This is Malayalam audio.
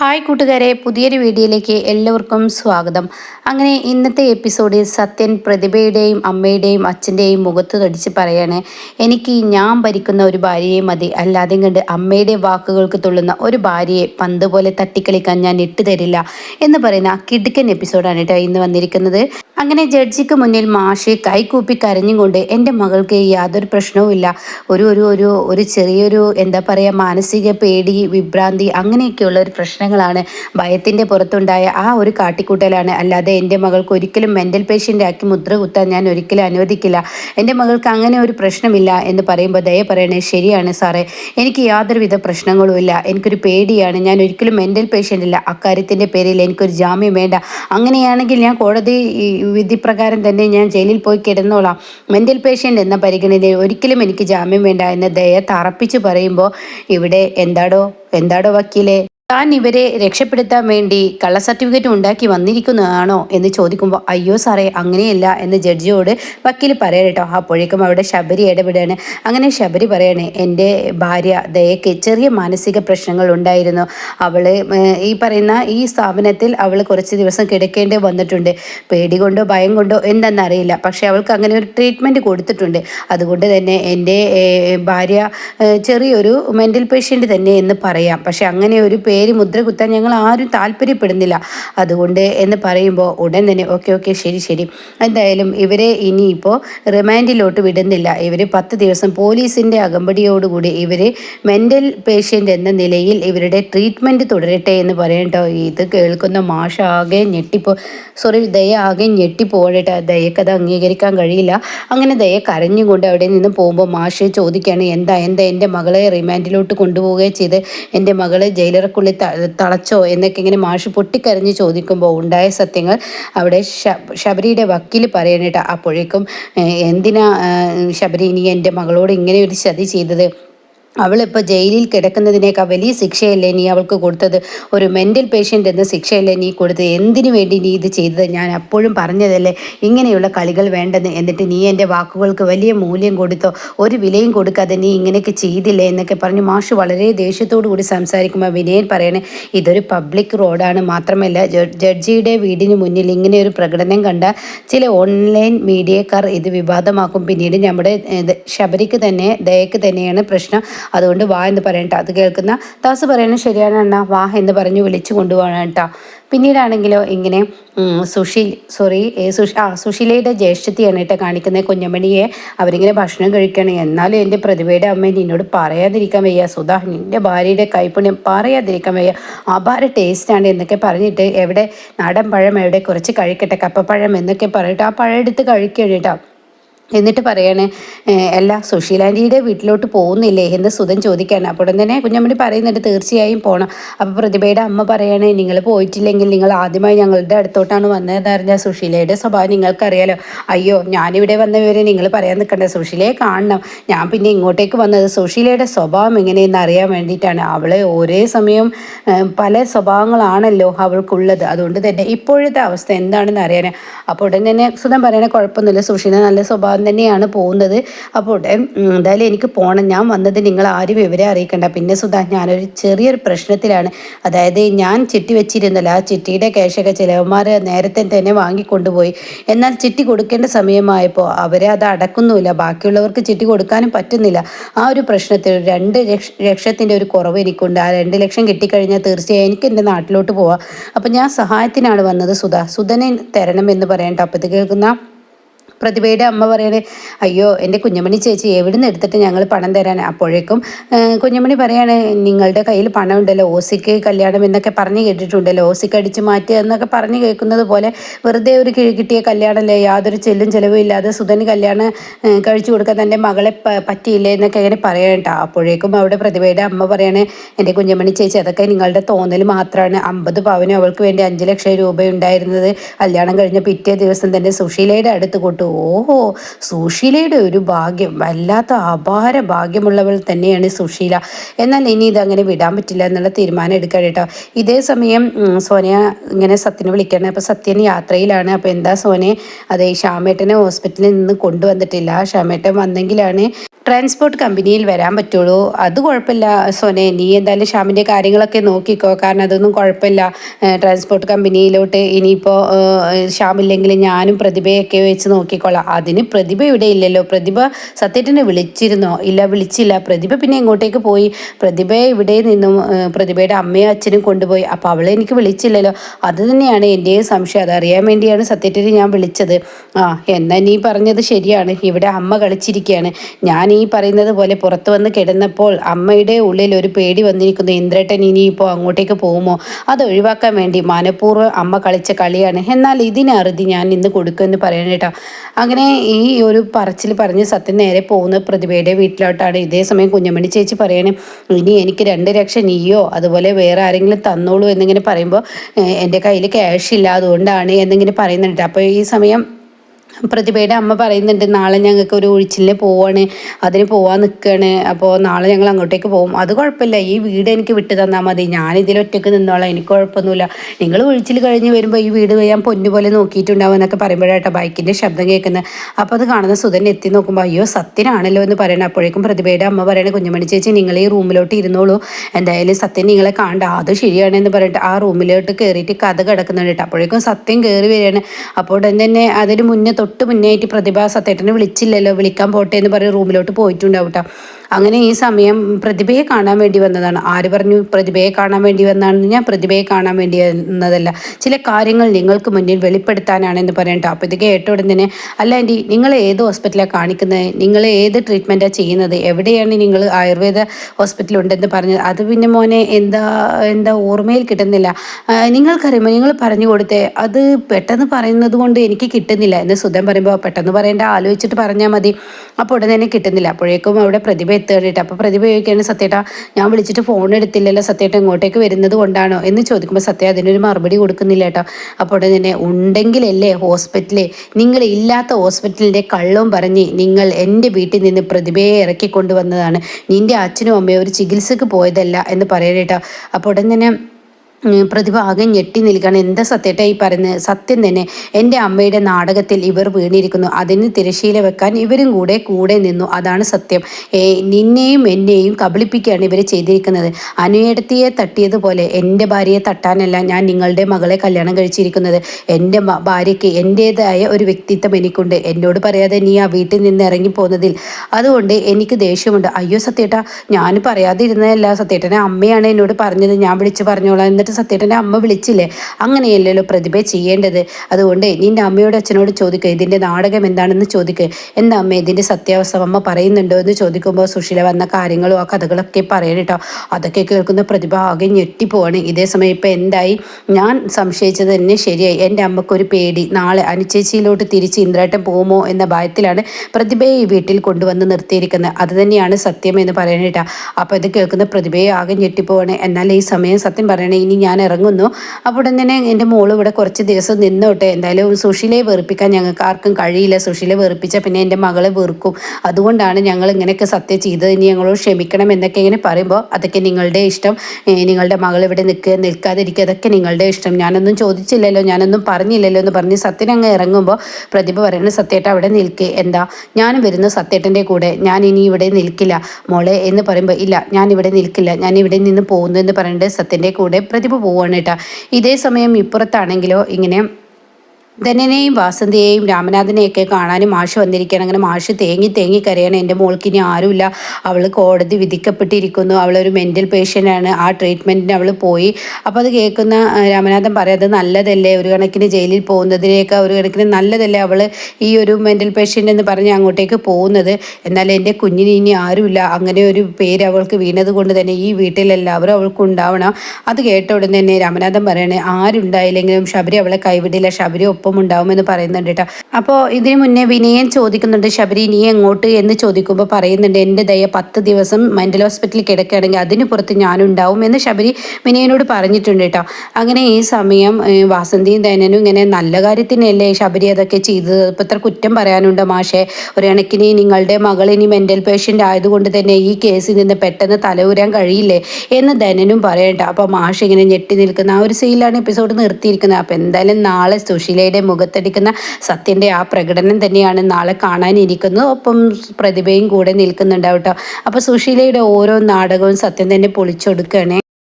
ഹായ് കൂട്ടുകാരെ പുതിയൊരു വീഡിയോയിലേക്ക് എല്ലാവർക്കും സ്വാഗതം. അങ്ങനെ ഇന്നത്തെ എപ്പിസോഡിൽ സത്യൻ പ്രതിഭയുടെയും അമ്മയുടെയും അച്ഛന്റെയും മുഖത്ത് കടിച്ച് പറയാണ്. എനിക്ക് ഞാൻ ഭരിക്കുന്ന ഒരു ഭാര്യയെ മതി. അല്ലാതെ കണ്ട് അമ്മയുടെ വാക്കുകൾക്ക് തുള്ളുന്ന ഒരു ഭാര്യയെ പന്ത് പോലെ തട്ടിക്കളിക്കാൻ ഞാൻ ഇട്ടു തരില്ല എന്ന് പറയുന്ന കിടുക്കൻ എപ്പിസോഡാണ് കേട്ടോ ഇന്ന് വന്നിരിക്കുന്നത്. അങ്ങനെ ജഡ്ജിക്ക് മുന്നിൽ മാഷി കൈകൂപ്പി കരഞ്ഞുകൊണ്ട് എന്റെ മകൾക്ക് യാതൊരു പ്രശ്നവുമില്ല ഒരു ഒരു ഒരു ഒരു ചെറിയൊരു എന്താ പറയുക മാനസിക പേടി വിഭ്രാന്തി അങ്ങനെയൊക്കെയുള്ള ഒരു പ്രശ്നങ്ങളാണ് ഭയത്തിന്റെ പുറത്തുണ്ടായ ആ ഒരു കാട്ടിക്കൂട്ടലാണ്. അല്ലാതെ എന്റെ മകൾക്ക് ഒരിക്കലും മെന്റൽ പേഷ്യന്റ് ആക്കി മുദ്ര കുത്താൻ ഞാൻ ഒരിക്കലും അനുവദിക്കില്ല. എന്റെ മകൾക്ക് അങ്ങനെ ഒരു പ്രശ്നമില്ല എന്ന് പറയുമ്പോൾ ദയ പറയണേ ശരിയാണ് സാറേ. എനിക്ക് യാതൊരുവിധ പ്രശ്നങ്ങളുമില്ല എനിക്കൊരു പേടിയാണ്. ഞാൻ ഒരിക്കലും മെന്റൽ പേഷ്യന്റ് ഇല്ല. അക്കാര്യത്തിന്റെ പേരിൽ എനിക്കൊരു ജാമ്യം വേണ്ട. അങ്ങനെയാണെങ്കിൽ ഞാൻ കോടതി വിധിപ്രകാരം തന്നെ ഞാൻ ജയിലിൽ പോയി കിടന്നോളാം. മെന്റൽ പേഷ്യന്റ് എന്ന പരിഗണനയിൽ ഒരിക്കലും എനിക്ക് ജാമ്യം വേണ്ട എന്ന് ദയ തറപ്പിച്ച് പറയുമ്പോൾ ഇവിടെ എന്താടോ? എന്താടോ വക്കീലെ? താൻ ഇവരെ രക്ഷപ്പെടുത്താൻ വേണ്ടി കള്ള സർട്ടിഫിക്കറ്റ് ഉണ്ടാക്കി വന്നിരിക്കുന്നതാണോ എന്ന് ചോദിക്കുമ്പോൾ അയ്യോ സാറേ അങ്ങനെയല്ല എന്ന് ജഡ്ജിയോട് വക്കീൽ പറയാം കേട്ടോ. അപ്പോഴേക്കും അവിടെ ശബരി ഇടപെടുകയാണ്. അങ്ങനെ ശബരി പറയാണ് എന്റെ ഭാര്യ ദയക്ക് ചെറിയ മാനസിക പ്രശ്നങ്ങൾ ഉണ്ടായിരുന്നു. അവൾ ഈ പറയുന്ന ഈ സ്ഥാപനത്തിൽ അവൾ കുറച്ച് ദിവസം കിടക്കേണ്ടി വന്നിട്ടുണ്ട്. പേടി കൊണ്ടോ ഭയം കൊണ്ടോ എന്തെന്നറിയില്ല. പക്ഷേ അവൾക്ക് അങ്ങനെ ഒരു ട്രീറ്റ്മെന്റ് കൊടുത്തിട്ടുണ്ട്. അതുകൊണ്ട് തന്നെ എന്റെ ഭാര്യ ചെറിയൊരു മെന്റൽ പേഷ്യന്റ് തന്നെ എന്ന് പറയാം. പക്ഷേ അങ്ങനെ ഒരു പേര് മുദ്ര കുത്താൻ ഞങ്ങൾ ആരും താല്പര്യപ്പെടുന്നില്ല. അതുകൊണ്ട് എന്ന് പറയുമ്പോൾ ഉടൻ തന്നെ ഓക്കെ ഓക്കെ ശരി ശരി. എന്തായാലും ഇവരെ ഇനിയിപ്പോൾ റിമാൻഡിലോട്ട് വിടുന്നില്ല. ഇവർ പത്ത് ദിവസം പോലീസിന്റെ അകമ്പടിയോടുകൂടി ഇവർ മെന്റൽ പേഷ്യന്റ് എന്ന നിലയിൽ ഇവരുടെ ട്രീറ്റ്മെന്റ് തുടരട്ടെ എന്ന് പറയട്ടോ ഇത് കേൾക്കുന്ന മാഷ ആകെ ഞെട്ടിപ്പോ സോറി ദയ ആകെ ഞെട്ടിപ്പോഴട്ടെ ദയക്കത് അംഗീകരിക്കാൻ കഴിയില്ല. അങ്ങനെ ദയ കരഞ്ഞുകൊണ്ട് അവിടെ നിന്ന് പോകുമ്പോൾ മാഷ് ചോദിക്കുകയാണ് എന്താ എന്താ എന്റെ മകളെ റിമാൻഡിലോട്ട് കൊണ്ടുപോവുകയും ചെയ്ത്? എന്റെ മകളെ ജയിലറക്കുള്ളിൽ തളച്ചോ എന്നൊക്കെ ഇങ്ങനെ മാഷ് പൊട്ടിക്കരഞ്ഞ് ചോദിക്കുമ്പോൾ ഉണ്ടായ സത്യങ്ങൾ അവിടെ ശബരിയുടെ വക്കീൽ പറയണേട്ടാ അപ്പോഴേക്കും എന്തിനാ ശബരി ഇനി എന്റെ മകളോട് ഇങ്ങനെ ഒരു ചതി ചെയ്തത്? അവളിപ്പോൾ ജയിലിൽ കിടക്കുന്നതിനേക്കാൾ വലിയ ശിക്ഷയല്ലേ നീ അവൾക്ക് കൊടുത്തത്? ഒരു മെന്റൽ പേഷ്യന്റ് എന്ന ശിക്ഷയല്ലേ നീ കൊടുത്തത്? എന്തിനു വേണ്ടി നീ ഇത് ചെയ്തത്? ഞാൻ അപ്പോഴും പറഞ്ഞതല്ലേ ഇങ്ങനെയുള്ള കളികൾ വേണ്ടെന്ന് എന്നിട്ട് നീ എന്റെ വാക്കുകൾക്ക് വലിയ മൂല്യം കൊടുത്തോ? ഒരു വിലയും കൊടുക്കാതെ നീ ഇങ്ങനെയൊക്കെ ചെയ്തില്ലേ എന്നൊക്കെ പറഞ്ഞ് മാഷ് വളരെ ദേഷ്യത്തോടു കൂടി സംസാരിക്കുമ്പോൾ വിനയൻ പറയണേ ഇതൊരു പബ്ലിക് റോഡാണ് മാത്രമല്ല ജഡ്ജിയുടെ വീടിന് മുന്നിൽ ഇങ്ങനെ ഒരു പ്രകടനം കണ്ട ചില ഓൺലൈൻ മീഡിയക്കാർ ഇത് വിവാദമാക്കും. പിന്നീട് നമ്മുടെ ശബരിക്ക് തന്നെ ദയക്ക് തന്നെയാണ് പ്രശ്നം. അതുകൊണ്ട് വാ എന്ന് പറയണ്ട. അത് കേൾക്കുന്ന ദാസ് പറയുന്നത് ശരിയാണ് അണ്ണ വാ എന്ന് പറഞ്ഞു വിളിച്ചു കൊണ്ടുപോകണം കേട്ടോ. പിന്നീടാണെങ്കിലോ ഇങ്ങനെ സുശീൽ സോറി സുഷ ആ സുശീലയുടെ ജ്യേഷ്ഠത്തെയാണ് കേട്ടോ കാണിക്കുന്നത് കുഞ്ഞമണിയെ അവരിങ്ങനെ ഭക്ഷണം കഴിക്കണം എന്നാലും എന്റെ പ്രതിഭയുടെ അമ്മ നിന്നോട് പറയാതിരിക്കാൻ വയ്യ. സുധാ നിന്റെ ഭാര്യയുടെ കൈപ്പുണ്യം പറയാതിരിക്കാൻ വയ്യ. അപാര ടേസ്റ്റാണ് എന്നൊക്കെ പറഞ്ഞിട്ട് എവിടെ നാടൻ പഴം എവിടെ കുറച്ച് കഴിക്കട്ടെ കപ്പപ്പഴം എന്നൊക്കെ പറഞ്ഞിട്ട് ആ പഴം എടുത്ത് കഴിക്കണം കേട്ടോ. എന്നിട്ട് പറയാണ് അല്ല സുശീലാന്റിയുടെ വീട്ടിലോട്ട് പോകുന്നില്ലേ? എന്ന് സുധൻ ചോദിക്കുകയാണ് അപ്പോൾ തന്നെ കുഞ്ഞമ്മണി പറയുന്നുണ്ട് തീർച്ചയായും പോകണം അപ്പോൾ പ്രതിഭയുടെ അമ്മ പറയാണ് നിങ്ങൾ പോയിട്ടില്ലെങ്കിൽ നിങ്ങൾ ആദ്യമായി ഞങ്ങളുടെ അടുത്തോട്ടാണ് വന്നതെന്ന് സുശീലയുടെ സ്വഭാവം നിങ്ങൾക്കറിയാലോ. അയ്യോ ഞാനിവിടെ വന്ന വിവരം നിങ്ങൾ പറയാൻ നിൽക്കണ്ട സുശീലയെ കാണണം. ഞാൻ പിന്നെ ഇങ്ങോട്ടേക്ക് വന്നത് സുശീലയുടെ സ്വഭാവം എങ്ങനെയെന്ന് അറിയാൻ വേണ്ടിയിട്ടാണ്. അവളെ ഒരേ സമയം പല സ്വഭാവങ്ങളാണല്ലോ അവൾക്കുള്ളത്. അതുകൊണ്ട് തന്നെ ഇപ്പോഴത്തെ അവസ്ഥ എന്താണെന്ന് അറിയാൻ അപ്പോൾ ഉടൻ തന്നെ സുധൻ പറയണേ കുഴപ്പമൊന്നുമില്ല സുശീല നല്ല സ്വഭാവം ഞാൻ തന്നെയാണ് പോകുന്നത്. അപ്പോൾ എന്തായാലും എനിക്ക് പോകണം ഞാൻ വന്നത് നിങ്ങൾ ആരും വിവരം അറിയിക്കണ്ട. പിന്നെ സുധാ ഞാനൊരു ചെറിയൊരു പ്രശ്നത്തിലാണ്. അതായത് ഞാൻ ചിട്ടി വെച്ചിരുന്നല്ലോ ആ ചിട്ടിയുടെ ക്യാഷൊക്കെ ചിലവന്മാർ നേരത്തെ തന്നെ വാങ്ങിക്കൊണ്ടുപോയി. എന്നാൽ ചിട്ടി കൊടുക്കേണ്ട സമയമായപ്പോൾ അവരെ അത് അടക്കുന്നുമില്ല. ബാക്കിയുള്ളവർക്ക് ചിട്ടി കൊടുക്കാനും പറ്റുന്നില്ല. ആ ഒരു പ്രശ്നത്തിൽ രണ്ട് ലക്ഷത്തിന്റെ ഒരു കുറവ് എനിക്കുണ്ട്. ആ രണ്ട് ലക്ഷം കിട്ടിക്കഴിഞ്ഞാൽ തീർച്ചയായും എനിക്ക് എന്റെ നാട്ടിലോട്ട് പോവാം. അപ്പം ഞാൻ സഹായത്തിനാണ് വന്നത് സുധ. സുധനെ തരണം എന്ന് പറയണ്ട അപ്പത്ത് കേൾക്കുന്ന പ്രതിഭയുടെ അമ്മ പറയണേ അയ്യോ എന്റെ കുഞ്ഞമണി ചേച്ചി എവിടുന്ന് എടുത്തിട്ട് ഞങ്ങൾ പണം തരാൻ? അപ്പോഴേക്കും കുഞ്ഞമണി പറയാണ് നിങ്ങളുടെ കയ്യിൽ പണം ഉണ്ടല്ലോ ഓസിക്ക് കല്യാണം എന്നൊക്കെ പറഞ്ഞു കേട്ടിട്ടുണ്ടല്ലോ ഓസിക്ക് അടിച്ച് മാറ്റുക എന്നൊക്കെ പറഞ്ഞു കേൾക്കുന്നത് പോലെ വെറുതെ ഒരു കിട്ടിയ കല്യാണമല്ലേ യാതൊരു ചെല്ലും ചിലവും ഇല്ലാതെ സുധന് കല്യാണം കഴിച്ചു കൊടുക്കാൻ തന്റെ മകളെ പറ്റിയില്ലേ എന്നൊക്കെ അങ്ങനെ പറയണ്ട അപ്പോഴേക്കും അവിടെ പ്രതിഭയുടെ അമ്മ പറയണേ എന്റെ കുഞ്ഞമണി ചേച്ചി അതൊക്കെ നിങ്ങളുടെ തോന്നൽ മാത്രമാണ്. അമ്പത് പവനും അവൾക്ക് വേണ്ടി അഞ്ച് ലക്ഷം രൂപ ഉണ്ടായിരുന്നത് കല്യാണം കഴിഞ്ഞ പിറ്റേ ദിവസം തന്നെ സുശീലയുടെ അടുത്ത് കൊട്ടു. ഓഹോ സുശീലയുടെ ഒരു ഭാഗ്യം വല്ലാത്ത അപാര ഭാഗ്യമുള്ളവൾ തന്നെയാണ് സുശീല. എന്നാൽ ഇനി ഇതങ്ങനെ വിടാൻ പറ്റില്ല എന്നുള്ള തീരുമാനം എടുക്കാൻ കേട്ടോ. ഇതേ സമയം സോനിയ ഇങ്ങനെ സത്യനെ വിളിക്കണം അപ്പോൾ സത്യൻ യാത്രയിലാണ്. അപ്പോൾ എന്താ സോനെ അതെ ഷാമേട്ടനെ ഹോസ്പിറ്റലിൽ നിന്ന് കൊണ്ടുവന്നിട്ടില്ല. ഷാമേട്ടൻ വന്നെങ്കിലാണ് ട്രാൻസ്പോർട്ട് കമ്പനിയിൽ വരാൻ പറ്റുള്ളൂ. അത് കുഴപ്പമില്ല. സോനെ നീ എന്തായാലും ഷാമിന്റെ കാര്യങ്ങളൊക്കെ നോക്കിക്കോ. കാരണം അതൊന്നും കുഴപ്പമില്ല. ട്രാൻസ്പോർട്ട് കമ്പനിയിലോട്ട് ഇനിയിപ്പോൾ ഷാമില്ലെങ്കിൽ ഞാനും പ്രതിഭയൊക്കെ വെച്ച് നോക്കിക്കോളാം. അതിന് പ്രതിഭ ഇവിടെ ഇല്ലല്ലോ. പ്രതിഭ സത്യത്തിനെ വിളിച്ചിരുന്നോ? ഇല്ല വിളിച്ചില്ല. പ്രതിഭ പിന്നെ എങ്ങോട്ടേക്ക് പോയി? പ്രതിഭയെ ഇവിടെ നിന്നും പ്രതിഭയുടെ അമ്മയും അച്ഛനും കൊണ്ടുപോയി. അപ്പോൾ അവളെ എനിക്ക് വിളിച്ചില്ലല്ലോ. അത് തന്നെയാണ് എന്റെ സംശയം. അതറിയാൻ വേണ്ടിയാണ് സത്യത്തിന് ഞാൻ വിളിച്ചത്. ആ എന്നാൽ നീ പറഞ്ഞത് ശരിയാണ്. ഇവിടെ അമ്മ കളിച്ചിരിക്കുകയാണ്. ഞാൻ ഈ പറയുന്നത് പോലെ പുറത്തു വന്ന് കിടന്നപ്പോൾ അമ്മയുടെ ഉള്ളിൽ ഒരു പേടി വന്നിരിക്കുന്നു. ഇന്ദ്രേട്ടൻ ഇനിയിപ്പോൾ അങ്ങോട്ടേക്ക് പോകുമോ? അത് ഒഴിവാക്കാൻ വേണ്ടി മനഃപൂർവം അമ്മ കളിച്ച കളിയാണ്. എന്നാൽ ഇതിനെ അറുതി ഞാൻ ഇന്ന് കൊടുക്കുമെന്ന് പറയണം കേട്ടോ. അങ്ങനെ ഈ ഒരു പറച്ചിൽ പറഞ്ഞ് സത്യം നേരെ പോകുന്ന പ്രതിഭയുടെ വീട്ടിലോട്ടാണ്. ഇതേ സമയം കുഞ്ഞമ്മണി ചേച്ചി പറയണേ ഇനി എനിക്ക് രണ്ട് ലക്ഷം നീയോ? അതുപോലെ വേറെ ആരെങ്കിലും തന്നോളൂ എന്നിങ്ങനെ പറയുമ്പോൾ എന്റെ കയ്യിൽ ക്യാഷ് ഇല്ല അതുകൊണ്ടാണ് എന്നിങ്ങനെ പറയുന്നുണ്ട്. അപ്പോൾ ഈ സമയം പ്രതിഭയുടെ അമ്മ പറയുന്നുണ്ട് നാളെ ഞങ്ങൾക്ക് ഒരു ഒഴിച്ചിലിന് പോവാണ് അതിന് പോവാൻ നിൽക്കുകയാണ് അപ്പോൾ നാളെ ഞങ്ങൾ അങ്ങോട്ടേക്ക് പോകും. അത് കുഴപ്പമില്ല. ഈ വീട് എനിക്ക് വിട്ടു തന്നാൽ മതി. ഞാൻ ഇതിൽ ഒറ്റയ്ക്ക് നിന്നോളാം. എനിക്ക് കുഴപ്പമൊന്നുമില്ല. നിങ്ങൾ ഒഴിച്ചിൽ കഴിഞ്ഞ് വരുമ്പോൾ ഈ വീട് ഞാൻ പൊന്നുപോലെ നോക്കിയിട്ടുണ്ടാവും എന്നൊക്കെ പറയുമ്പോഴാട്ടോ ബൈക്കിന്റെ ശബ്ദം കേൾക്കുന്നത് അപ്പോൾ അത് കാണുന്ന സുധൻ എത്തി നോക്കുമ്പോൾ അയ്യോ സത്യനാണല്ലോ എന്ന് പറയണം. അപ്പോഴേക്കും പ്രതിഭയുടെ അമ്മ പറയണേ കുഞ്ഞുമണി ചേച്ചി നിങ്ങൾ ഈ റൂമിലോട്ട് ഇരുന്നോളൂ. എന്തായാലും സത്യം നിങ്ങളെ കാണണ്ട. അത് ശരിയാണെന്ന് പറഞ്ഞിട്ട് ആ റൂമിലോട്ട് കയറിയിട്ട് കഥ കിടക്കുന്നുണ്ട് അപ്പോഴേക്കും സത്യം കയറി വരികയാണ്. അപ്പോൾ തന്നെ അതിന് മുന്നേ തൊട്ട് മുന്നേ ആയിട്ട് പ്രതിഭ സത്യേട്ടനെ വിളിച്ചില്ലല്ലോ വിളിക്കാൻ പോട്ടെ എന്ന് പറഞ്ഞ് റൂമിലോട്ട് പോയിട്ടുണ്ടാവും കേട്ടോ അങ്ങനെ ഈ സമയം പ്രതിഭയെ കാണാൻ വേണ്ടി വന്നതാണ്. ആര് പറഞ്ഞു? പ്രതിഭയെ കാണാൻ വേണ്ടി വന്നതാണ് ഞാൻ പ്രതിഭയെ കാണാൻ വേണ്ടി വന്നതല്ല. ചില കാര്യങ്ങൾ നിങ്ങൾക്ക് മുന്നിൽ വെളിപ്പെടുത്താനാണെന്ന് പറയട്ടോ അപ്പോൾ ഇത് കേട്ട ഉടനെ അല്ല ആന്റി നിങ്ങൾ ഏത് ഹോസ്പിറ്റലാണ് കാണിക്കുന്നത് നിങ്ങൾ ഏത് ട്രീറ്റ്മെന്റാണ് ചെയ്യുന്നത്? എവിടെയാണ് നിങ്ങൾ ആയുർവേദ ഹോസ്പിറ്റൽ ഉണ്ടെന്ന് പറഞ്ഞത്? അത് പിന്നെ മോനെ എന്താ എന്താ ഓർമ്മയിൽ കിട്ടുന്നില്ല. നിങ്ങൾക്കറിയുമ്പോൾ നിങ്ങൾ പറഞ്ഞു കൊടുത്തേ അത് പെട്ടെന്ന് പറയുന്നത് കൊണ്ട് എനിക്ക് കിട്ടുന്നില്ല. എന്ന് സുധൻ പറയുമ്പോൾ പെട്ടെന്ന് പറയേണ്ട ആലോചിച്ചിട്ട് പറഞ്ഞാൽ മതി. അപ്പോൾ ഉടനെ തന്നെ കിട്ടുന്നില്ല. അപ്പോഴേക്കും അവിടെ പ്രതിഭ എത്തുകയായിട്ട് അപ്പോൾ പ്രതിഭ ചോദിക്കുകയാണ് സത്യേട്ട ഞാൻ വിളിച്ചിട്ട് ഫോൺ എടുത്തില്ലല്ലോ സത്യേട്ട ഇങ്ങോട്ടേക്ക് വരുന്നത് കൊണ്ടാണോ? എന്ന് ചോദിക്കുമ്പോൾ സത്യ അതിനൊരു മറുപടി കൊടുക്കുന്നില്ല കേട്ടോ. അപ്പോൾ തന്നെ ഉണ്ടെങ്കിലല്ലേ ഹോസ്പിറ്റലിൽ നിങ്ങൾ ഇല്ലാത്ത ഹോസ്പിറ്റലിന്റെ കള്ളവും പറഞ്ഞ് നിങ്ങൾ എന്റെ വീട്ടിൽ നിന്ന് പ്രതിഭയെ ഇറക്കി കൊണ്ടുവന്നതാണ് നിന്റെ അച്ഛനും അമ്മയും ഒരു ചികിത്സക്ക് പോയതല്ല എന്ന് പറയണേട്ടോ അപ്പോൾ ഉടൻ തന്നെ പ്രതിഭ ആകെ ഞെട്ടി നിൽക്കുകയാണ്. എന്താ സത്യട്ടെ ഈ പറയുന്നത്? സത്യം തന്നെ എന്റെ അമ്മയുടെ നാടകത്തിൽ ഇവർ വീണിരിക്കുന്നു. അതിന് തിരശീല വെക്കാൻ ഇവരും കൂടെ കൂടെ നിന്നു. അതാണ് സത്യം. നിന്നെയും എന്നെയും കബളിപ്പിക്കുകയാണ് ഇവർ ചെയ്തിരിക്കുന്നത്. അനുയടത്തിയെ തട്ടിയതുപോലെ എന്റെ ഭാര്യയെ തട്ടാനല്ല ഞാൻ നിങ്ങളുടെ മകളെ കല്യാണം കഴിച്ചിരിക്കുന്നത്. എന്റെ ഭാര്യയ്ക്ക് എന്റേതായ ഒരു വ്യക്തിത്വം എനിക്കുണ്ട്. എന്നോട് പറയാതെ നീ ആ വീട്ടിൽ നിന്ന് ഇറങ്ങി പോകുന്നതിൽ അതുകൊണ്ട് എനിക്ക് ദേഷ്യമുണ്ട്. അയ്യോ സത്യേട്ടാ ഞാൻ പറയാതിരുന്നതല്ല. സത്യേട്ടനെ അമ്മയാണ് എന്നോട് പറഞ്ഞത്. ഞാൻ വിളിച്ച് പറഞ്ഞോളാം. എന്നിട്ട് എന്നിട്ട് സത്യേട്ടന്റെ അമ്മ വിളിച്ചില്ലേ? അങ്ങനെയല്ലല്ലോ പ്രതിഭ ചെയ്യേണ്ടത്. അതുകൊണ്ട് നിന്റെ അമ്മയോട് അച്ഛനോട് ചോദിക്കുക ഇതിന്റെ നാടകം എന്താണെന്ന് ചോദിക്കുക എന്താ അമ്മ ഇതിന്റെ സത്യാവസ്ഥ അമ്മ പറയുന്നുണ്ടോ എന്ന് ചോദിക്കുമ്പോൾ സുശീല വന്ന കാര്യങ്ങളും ആ കഥകളൊക്കെ പറയണം കേട്ടോ. അതൊക്കെ കേൾക്കുന്ന പ്രതിഭ ആകെ ഞെട്ടിപ്പോവാണ്. ഇതേ സമയം ഇപ്പം എന്തായി? ഞാൻ സംശയിച്ചത് തന്നെ ശരിയായി. എന്റെ അമ്മക്കൊരു പേടി. നാളെ അനുചേച്ചിയിലോട്ട് തിരിച്ച് ഇന്ദ്രാട്ടം പോകുമോ എന്ന ഭയത്തിലാണ് പ്രതിഭയെ ഈ വീട്ടിൽ കൊണ്ടുവന്ന് നിർത്തിയിരിക്കുന്നത്. അത് തന്നെയാണ് സത്യം എന്ന് പറയണേട്ടാ അപ്പോൾ ഇത് കേൾക്കുന്ന പ്രതിഭയെ ആകെ ഞെട്ടിപ്പോവാണ്. എന്നാൽ ഈ സമയം സത്യം പറയണേ ഇനി ഞാൻ ഇറങ്ങുന്നു അപ്പോൾ ഇങ്ങനെ എന്റെ മോൾ ഇവിടെ കുറച്ച് ദിവസം നിന്നോട്ടെ. എന്തായാലും സുഷിലെ വെറുപ്പിക്കാൻ ഞങ്ങൾക്ക് ആർക്കും കഴിയില്ല. സുഷിലെ വെറുപ്പിച്ച പിന്നെ എന്റെ മകളെ വെറുക്കും. അതുകൊണ്ടാണ് ഞങ്ങൾ ഇങ്ങനെയൊക്കെ സത്യം ചെയ്തത്. ഇനി ഞങ്ങളോട് ക്ഷമിക്കണം എന്നൊക്കെ ഇങ്ങനെ പറയുമ്പോൾ അതൊക്കെ നിങ്ങളുടെ ഇഷ്ടം. നിങ്ങളുടെ മകൾ ഇവിടെ നിൽക്കുക നിൽക്കാതിരിക്കുക അതൊക്കെ നിങ്ങളുടെ ഇഷ്ടം. ഞാനൊന്നും ചോദിച്ചില്ലല്ലോ. ഞാനൊന്നും പറഞ്ഞില്ലല്ലോ എന്ന് പറഞ്ഞ് സത്യൻ അങ്ങ് ഇറങ്ങുമ്പോൾ പ്രതിഭ പറയുന്നത് സത്യേട്ട അവിടെ നിൽക്കുക എന്താ? ഞാൻ വരുന്ന സത്യേട്ടന്റെ കൂടെ. ഞാൻ ഇനി ഇവിടെ നിൽക്കില്ല. മോളെ എന്ന് പറയുമ്പോൾ ഇല്ല ഞാൻ ഇവിടെ നിൽക്കില്ല. ഞാൻ ഇവിടെ നിന്ന് പോകുന്നു എന്ന് പറയുന്നത് സത്യന്റെ കൂടെ പ്രതിഭ പോവാണ് കേട്ടോ. ഇതേ സമയം ഇപ്പുറത്താണെങ്കിലോ ഇങ്ങനെ ധനനെയും വാസന്തിയെയും രാമനാഥനെയൊക്കെ കാണാനും മാഷ് വന്നിരിക്കുകയാണ്. അങ്ങനെ മാഷ് തേങ്ങി തേങ്ങി കരയാണ്. എന്റെ മോൾക്ക് ഇനി ആരുമില്ല. അവൾ കോടതി വിധിക്കപ്പെട്ടിരിക്കുന്നു. അവളൊരു മെന്റൽ പേഷ്യന്റാണ് ആ ട്രീറ്റ്മെന്റിന് അവൾ പോയി. അപ്പോൾ അത് കേൾക്കുന്ന രാമനാഥൻ പറയാത് നല്ലതല്ലേ? ഒരു കണക്കിന് ജയിലിൽ പോകുന്നതിനേക്ക് ഒരു കണക്കിന് നല്ലതല്ലേ അവൾ ഈ ഒരു മെന്റൽ പേഷ്യന്റ് എന്ന് പറഞ്ഞ് അങ്ങോട്ടേക്ക് പോകുന്നത്? എന്നാൽ എന്റെ കുഞ്ഞിന് ഇനി ആരുമില്ല. അങ്ങനെ ഒരു പേര് അവൾക്ക് വീണത് കൊണ്ട് തന്നെ ഈ വീട്ടിലെല്ലാവരും അവൾക്ക് ഉണ്ടാവണം. അത് കേട്ട ഉടൻ തന്നെ രാമനാഥൻ പറയണേ ആരുണ്ടായില്ലെങ്കിലും ശബരി അവളെ കൈവിടില്ല. ശബരി ഒപ്പം ഒപ്പം ഉണ്ടാവുമെന്ന് പറയുന്നുണ്ട് കേട്ടോ അപ്പോൾ ഇതിനു മുന്നേ വിനയൻ ചോദിക്കുന്നുണ്ട് ശബരി നീ എങ്ങോട്ട്? എന്ന് ചോദിക്കുമ്പോൾ പറയുന്നുണ്ട് എന്റെ ദയ പത്ത് ദിവസം മെന്റൽ ഹോസ്പിറ്റലിൽ കിടക്കുകയാണെങ്കിൽ അതിന് പുറത്ത് ഞാനുണ്ടാവും എന്ന് ശബരി വിനയനോട് പറഞ്ഞിട്ടുണ്ട് കേട്ടോ അങ്ങനെ ഈ സമയം വാസന്തിയും ദയനനും ഇങ്ങനെ നല്ല കാര്യത്തിനല്ലേ ശബരി അതൊക്കെ ചെയ്തത്? ഇപ്പം ഇത്ര കുറ്റം പറയാനുണ്ടോ മാഷേ? ഒരു കണക്കിന് നിങ്ങളുടെ മകൾ ഇനി മെന്റൽ പേഷ്യന്റ് ആയതുകൊണ്ട് തന്നെ ഈ കേസിൽ നിന്ന് പെട്ടെന്ന് തലവുരാൻ കഴിയില്ലേ? എന്ന് ധനനും പറയണ്ട അപ്പോൾ മാഷ് ഇങ്ങനെ ഞെട്ടി നിൽക്കുന്ന ആ ഒരു സീലാണ് എപ്പിസോഡ് നിർത്തിയിരിക്കുന്നത്. അപ്പോൾ എന്തായാലും നാളെ സുശീലയുടെ പ്രതിഭയുടെ മുഖത്തടിക്കുന്ന സത്യന്റെ ആ പ്രകടനം തന്നെയാണ് നാളെ കാണാനിരിക്കുന്നത്. ഒപ്പം പ്രതിഭയും കൂടെ നിൽക്കുന്നുണ്ടാവും കേട്ടോ. അപ്പോൾ സുശീലയുടെ ഓരോ നാടകവും സത്യം തന്നെ പൊളിച്ചൊടുക്കുകയാണ്.